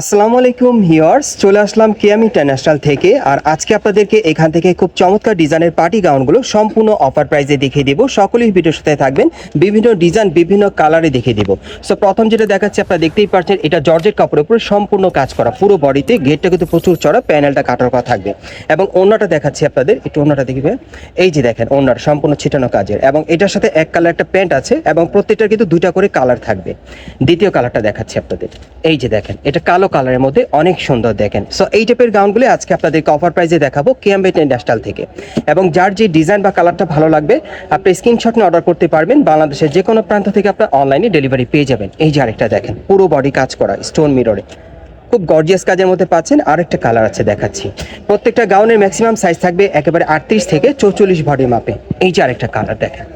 আসসালামু আলাইকুম হিয়ার্স চলে আসলাম কেয়াম ইন্টারন্যাশনাল থেকে। আর আজকে আপনাদেরকে এখান থেকে খুব চমৎকার ডিজাইনের পার্টি গাউনগুলো সম্পূর্ণ অফার প্রাইজে দেখিয়ে দিব। সকলেই ভিডিওর সাথে থাকবেন, বিভিন্ন ডিজাইন, বিভিন্ন কালারে দেখিয়ে দিব। সো প্রথম যেটা দেখাচ্ছি, আপনারা দেখতেই পাচ্ছেন, এটা জর্জের কাপড়ের উপরে সম্পূর্ণ কাজ করা, পুরো বডিতে গেটটা কিন্তু প্রচুর চড়া প্যানেলটা কাটার করা থাকবে। এবং অন্যটা দেখাচ্ছি আপনাদের, একটু অন্যটা দেখবে এই যে দেখেন অন্যটা সম্পূর্ণ ছিটানো কাজের। এবং এটার সাথে এক কালার একটা প্যান্ট আছে, এবং প্রত্যেকটার কিন্তু দুইটা করে কালার থাকবে। দ্বিতীয় কালারটা দেখাচ্ছি আপনাদের। এই যে দেখেন, এটা কালো কালারের মধ্যে অনেক সুন্দর দেখেন। সো এই টাইপের গাউনগুলো আজকে আপনাদেরকে অফার প্রাইসে দেখাবো কেএমবেট ইন্ডাস্ট্রিয়াল থেকে। এবং যার যে ডিজাইন বা কালারটা ভালো লাগবে, আপনি স্ক্রিনশট নিয়ে অর্ডার করতে পারবেন। বাংলাদেশের যে কোনো প্রান্ত থেকে আপনার অনলাইনে ডেলিভারি পেয়ে যাবেন। এই যে আরেকটা দেখেন, পুরো বডি কাজ করা স্টোন মিররে খুব গর্জিয়াস কাজের মধ্যে পাচ্ছেন, আরেকটা কালার আছে দেখাচ্ছি। প্রত্যেকটা গাউনের ম্যাক্সিমাম সাইজ থাকবে একেবারে আটত্রিশ থেকে চৌচল্লিশ বডি মাপে। এই যে আরেকটা কালার দেখেন।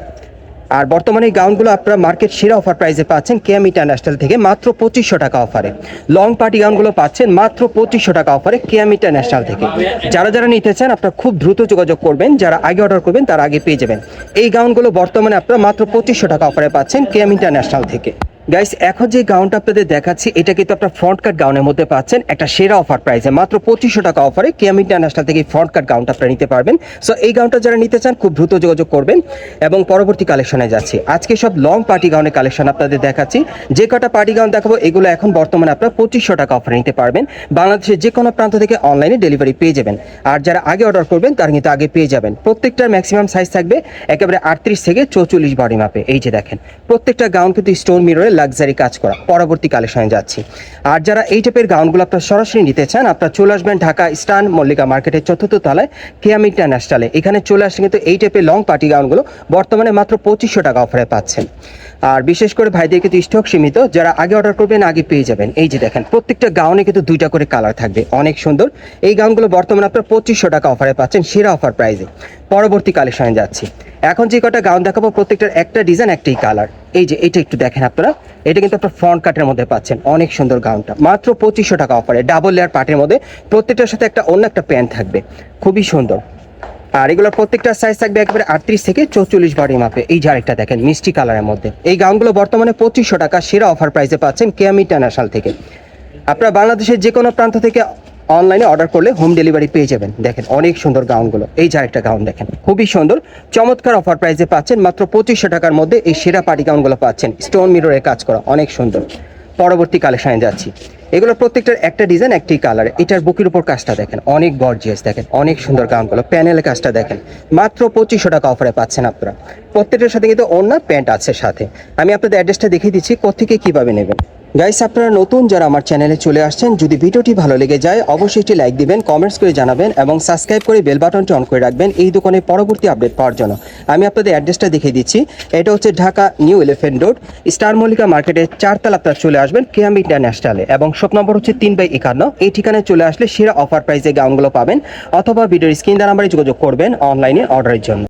আর বর্তমানে এই গাউনগুলো আপনারা মার্কেট সেরা অফার প্রাইসে পাচ্ছেন কেএম ইন্টারন্যাশনাল থেকে মাত্র পঁচিশশো টাকা অফারে লং পার্টি গাউনগুলো পাচ্ছেন মাত্র পঁচিশশো টাকা অফারে কেএম ইন্টারন্যাশনাল থেকে। যারা যারা নিতে চান আপনারা খুব দ্রুত যোগাযোগ করবেন, যারা আগে অর্ডার করবেন তারা আগে পেয়ে যাবেন। এই গাউনগুলো বর্তমানে আপনারা মাত্র পঁচিশশো টাকা অফারে পাচ্ছেন কেএম ইন্টারন্যাশনাল থেকে। গাইস এখন যে গাউনটা আপনাদের দেখাচ্ছি, এটা কিন্তু আপনার ফ্রন্ট কাট গাউনের মধ্যে পাচ্ছেন। একটা সেরা অফার প্রাইসে মাত্র পঁচিশশো টাকা অফারে কেএম ইন্টারন্যাশনাল থেকে ফ্রন্ট কাট গাউনটা আপনারা নিতে পারবেন। সো এই গাউনটা যারা নিতে চান, খুব দ্রুত যোগাযোগ করবেন এবং পরবর্তী কালেকশনে যাচ্ছি। আজকে সব লং পার্টি গাউনের কালেকশন আপনাদের দেখাচ্ছি। যে কটা পার্টি গাউন দেখাবো, এগুলো এখন বর্তমানে আপনারা পঁচিশশো টাকা অফারে নিতে পারবেন। বাংলাদেশের যে কোনো প্রান্ত থেকে অনলাইনে ডেলিভারি পেয়ে যাবেন। আর যারা আগে অর্ডার করবেন, তারা কিন্তু আগে পেয়ে যাবেন। প্রত্যেকটার ম্যাক্সিমাম সাইজ থাকবে একেবারে আটত্রিশ থেকে চৌচল্লিশ বডি মাপে এই যে দেখেন, প্রত্যেকটা গাউন কিন্তু স্টোন মিররে লাক্সারি কাজ করা। পরবর্তী কালেকশনে যাচ্ছি। আর যারা এই টাইপের গাউনগুলো আপনার সরাসরি নিতে চান, আপনার চলে আসবেন ঢাকা স্টান মল্লিকা মার্কেটের চতুর্থ তলায় কেয়াম ইন্টারন্যাশনালে। এখানে চলে আসলে কিন্তু এই টাইপের লং পার্টি গাউনগুলো বর্তমানে মাত্র পঁচিশশো টাকা অফারে পাচ্ছেন। আর বিশেষ করে ভাইদের কিন্তু স্টক সীমিত, যারা আগে অর্ডার করবেন, আগে পেয়ে যাবেন। এই যে দেখেন, প্রত্যেকটা গাউনে কিন্তু দুইটা করে কালার থাকবে। অনেক সুন্দর। এই গাউনগুলো বর্তমানে আপনার পঁচিশশো টাকা অফারে পাচ্ছেন, সেরা অফার প্রাইসে পরবর্তী কালেকশনে যাচ্ছি। এখন যে কটা গাউন দেখাবো, প্রত্যেকটার একটা ডিজাইন একটাই কালার এই যে, এটা একটু দেখেন আপনারা। এটা কিন্তু আপনার ফ্রন্ট কাটের মধ্যে পাচ্ছেন। অনেক সুন্দর গাউনটা মাত্র পঁচিশশো টাকা অফারে ডাবল লেয়ার পার্টের মধ্যে প্রত্যেকটার সাথে একটা অন্য একটা প্যান্ট থাকবে। খুবই সুন্দর। আর এগুলোর প্রত্যেকটা সাইজ থাকবে একেবারে আটত্রিশ থেকে চৌচল্লিশ বডি মাপে। এই যে আরেকটা দেখেন, মিষ্টি কালারের মধ্যে। এই গাউনগুলো বর্তমানে পঁচিশশো টাকা সেরা অফার প্রাইসে পাচ্ছেন কেয়াম ইন্টারন্যাশনাল থেকে। আপনারা বাংলাদেশের যে কোনো প্রান্ত থেকে অনলাইনে অর্ডার করলে হোম ডেলিভারি পেয়ে যাবেন। দেখেন, অনেক সুন্দর গাউনগুলো এই যে আরেকটা গাউন দেখেন, খুবই সুন্দর। চমৎকার অফার প্রাইসে পাচ্ছেন, মাত্র পঁচিশশো টাকার মধ্যে এই সেরা পার্টি গাউনগুলো পাচ্ছেন। স্টোন মিররে কাজ করা, অনেক সুন্দর। পরবর্তী কালেকশনে যাচ্ছি। এগুলো প্রত্যেকটার একটা ডিজাইন একটি কালার এটার বুকের উপর কাজটা দেখেন, অনেক গর্জিয়াস দেখেন, অনেক সুন্দর গাউনগুলো প্যানেলের কাজটা দেখেন, মাত্র পঁচিশশো টাকা অফারে পাচ্ছেন আপনারা। প্রত্যেকটার সাথে কিন্তু অন্য প্যান্ট আছে সাথে। আমি আপনাদের অ্যাড্রেসটা দেখিয়ে দিচ্ছি কোথেকে কীভাবে নেবেন। গাইস আপনারা নতুন যারা আমার চ্যানেলে চলে আসছেন, যদি ভিডিওটি ভালো লেগে যায়, অবশ্যই একটি লাইক দিবেন কমেন্টস করে জানাবেন এবং সাবস্ক্রাইব করে বেল বাটনটি অন করে রাখবেন এই দোকানের পরবর্তী আপডেট পাওয়ার জন্য। আমি আপনাদের অ্যাড্রেসটা দেখিয়ে দিচ্ছি। এটা হচ্ছে Dhaka new elephant road star Mallika মার্কেটের চারতলা আপনারা চলে আসবেন কেয়াম ইন্টারন্যাশনালে এবং শপ নম্বর হচ্ছে তিন বাই একান্ন। এই ঠিকানায় চলে আসলে সেরা অফার প্রাইসে গাউনগুলো পাবেন। অথবা ভিডিওর স্ক্রিন দ্বারা নাম্বারে যোগাযোগ করবেন অনলাইনে অর্ডারের জন্য।